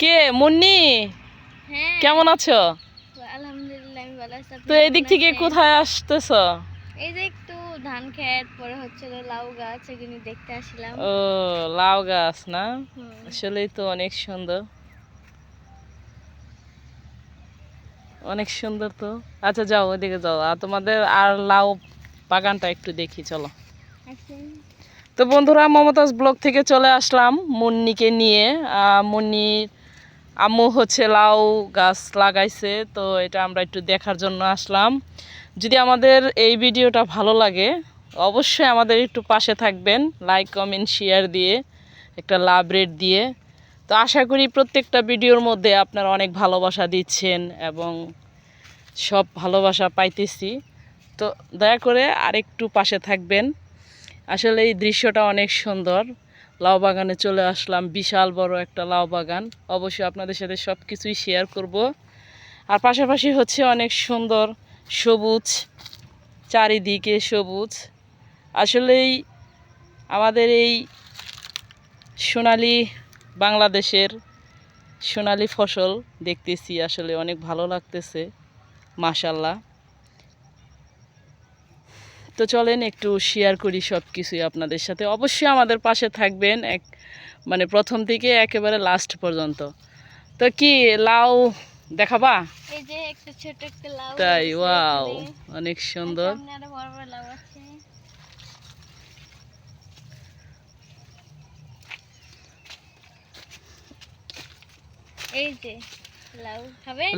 কে? মুন্নি? হ্যাঁ। কেমন আছো? আলহামদুলিল্লাহ আমি ভালো আছি। তো এদিক থেকে কোথায় আসতেছ? এই যে একটু ধান খেত পরে হচ্ছে লাউ গাছ এগুলি দেখতে আসলাম ও লাউ গাছ না? আসলেই তো অনেক সুন্দর। অনেক সুন্দর তো। আচ্ছা যাও ওইদিকে যাও। আর তোমাদের আর লাউ বাগানটা একটু দেখি চলো। তো বন্ধুরা মমতাজ ব্লগ থেকে চলে আসলাম মুন্নিকে নিয়ে। মুন্নির আম্মু হচ্ছে লাউ গাছ লাগাইছে, তো এটা আমরা একটু দেখার জন্য আসলাম। যদি আমাদের এই ভিডিওটা ভালো লাগে, অবশ্যই আমাদের একটু পাশে থাকবেন, লাইক, কমেন্ট, শেয়ার দিয়ে, একটা লাভ রেট দিয়ে। তো আশা করি প্রত্যেকটা ভিডিওর মধ্যে আপনারা অনেক ভালোবাসা দিচ্ছেন এবং সব ভালোবাসা পাইতেছি। তো দয়া করে আরেকটু পাশে থাকবেন। আসলে এই দৃশ্যটা অনেক সুন্দর। লাউ বাগানে চলে আসলাম, বিশাল বড় একটা লাউ বাগান অবশ্যই আপনাদের সাথে সব কিছুই শেয়ার করব। আর পাশাপাশি হচ্ছে অনেক সুন্দর সবুজ, চারিদিকে সবুজ। আসলেই আমাদের এই সোনালি বাংলাদেশের সোনালি ফসল দেখতেছি, আসলে অনেক ভালো লাগতেছে, মাশাল্লাহ। তো চলেন একটু শেয়ার করি সব কিছুই আপনাদের সাথে। অবশ্যই আমাদের পাশে থাকবেন এক মানে প্রথম থেকে একেবারে লাস্ট পর্যন্ত। তো কি লাউ দেখাবা? তাই ওয়াও অনেক সুন্দর।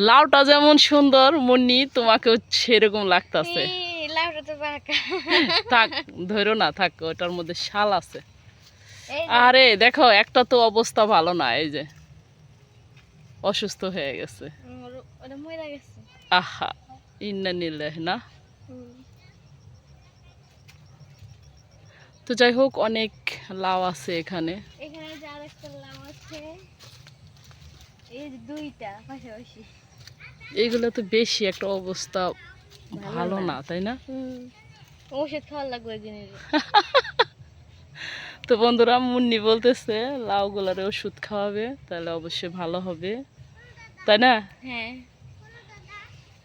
লাউটা যেমন সুন্দর মুন্নি তোমাকেও সেরকম লাগতাছে। থাক। ধরো না থাক ওটার মধ্যে শাল আছে। আরে দেখো একটা তো অবস্থা ভালো না এই যে। অসুস্থ হয়ে গেছে। আহা ইন্না নিলে না? তো যাই হোক অনেক লাউ আছে এখানে। এখানে যে আরেকটা লাউ আছে এই দুইটা পাশাপাশি। এইগুলো তো বেশি একটা অবস্থা। ভালো না। তাই না? ওষুধ খাওয়া লাগবে দিনের তো বন্ধুরা মুন্নি বলতেছে লাউগুলার ওষুধ খাওয়াবে তাহলে অবশ্যই ভালো হবে। তাই না? হ্যাঁ।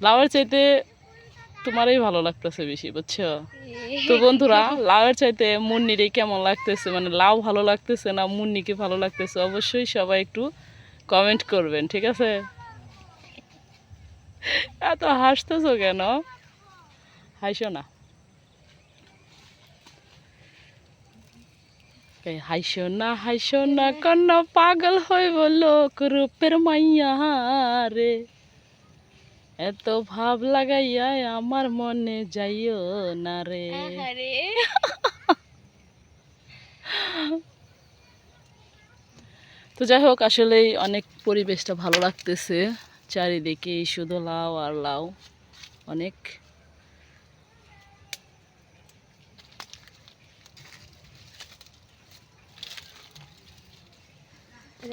লাউয়ের চাইতে তোমারই ভালো লাগতেছে বেশি বুঝছ? তো বন্ধুরা লাউয়ের চাইতে মুন্নিরে কেমন লাগতেছে? মানে লাউ ভালো লাগতেছে না মুন্নিকে ভালো লাগতেছে? অবশ্যই সবাই একটু কমেন্ট করবেন ঠিক আছে? এত হাসতেছো কেন? হাসো না। হাইসো না হাইসো না কন্ন পাগল হইব লোক রূপের মাইয়া রে। এত ভাব লাগাইয়া আমার মনে যাইও না রে। তো যাই হোক আসলেই অনেক পরিবেশটা ভালো লাগতেছে। চারিদিকে শুধু লাউ আর লাউ। অনেক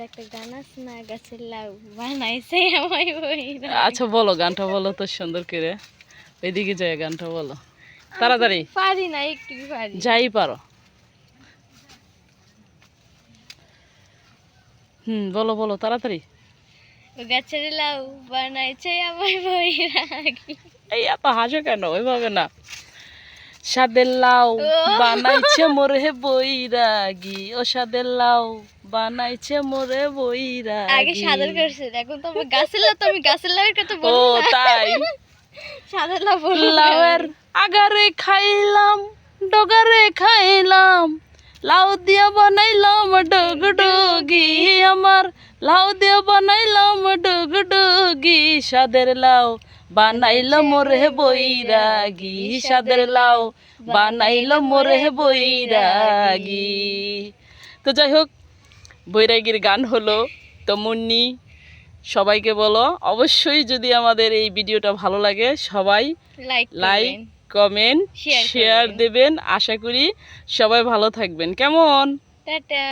একটা গান আছে না গাছের লাউ বানাইছে আমায় আচ্ছা বলো গানটা বলো তো সুন্দর করে। ওইদিকে যায় গানটা বলো। তাড়াতাড়ি। পারি না একটু পারি। যাই পারো। হুম বলো বলো তাড়াতাড়ি। গাছের লাউ বানাইছে আমায় বইরাগি এই এত হাসো কেন? ওইভাবে না। সাদের লাউ বানাইছে মোরে বইরাগি ও সাদের লাউ বানাইছে মোরে বইরাগি আগে সাদর করছে এখন তো আমার গাছের লাউ তো আমি গাছের লাউয়ের কথা বলি না। তাই? সাদর লাউ লাউয়ের আগারে খাইলাম ডগারে খাইলাম লাউ দিয়া বানাইলাম ডগ ডগি আমার লাউ দিয়া বানাইলাম ডগ ডগি সাদের লাউ। বানাইলো মোরে বইরাগি সাদের লাউ। বানাইলো মোরে বইরাগি তো যাই হোক বৈরাগীর গান হলো তো মুন্নি সবাইকে বলো অবশ্যই যদি আমাদের এই ভিডিওটা ভালো লাগে সবাই লাইক লাইক কমেন্ট শেয়ার দেবেন। আশা করি সবাই ভালো থাকবেন। কেমন? টাটা।